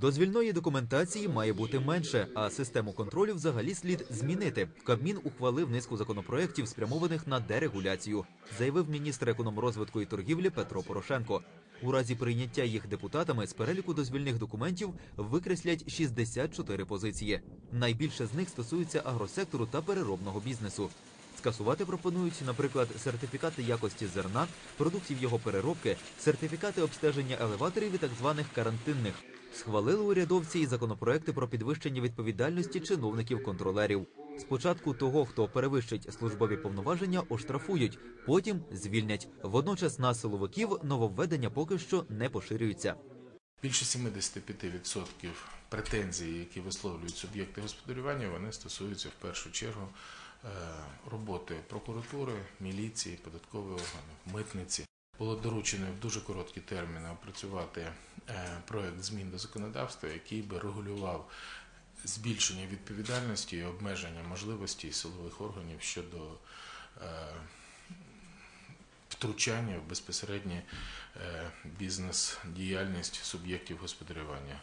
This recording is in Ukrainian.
Дозвільної документації має бути менше, а систему контролю взагалі слід змінити. Кабмін ухвалив низку законопроєктів, спрямованих на дерегуляцію, заявив міністр економрозвитку і торгівлі Петро Порошенко. У разі прийняття їх депутатами з переліку дозвільних документів викреслять 64 позиції. Найбільше з них стосується агросектору та переробного бізнесу. Скасувати пропонують, наприклад, сертифікати якості зерна, продуктів його переробки, сертифікати обстеження елеваторів і так званих карантинних. Схвалили урядовці і законопроекти про підвищення відповідальності чиновників-контролерів. Спочатку того, хто перевищить службові повноваження, оштрафують, потім звільнять. Водночас на силовиків нововведення поки що не поширюються. Більше 75% претензій, які висловлюють суб'єкти господарювання, вони стосуються в першу чергу е, роботи прокуратури, міліції, податкових органів, митниці. Було доручено в дуже короткі терміни опрацювати е, проект змін до законодавства, який би регулював збільшення відповідальності і обмеження можливостей силових органів щодо е, втручання в безпосередню е, бізнес-діяльність суб'єктів господарювання.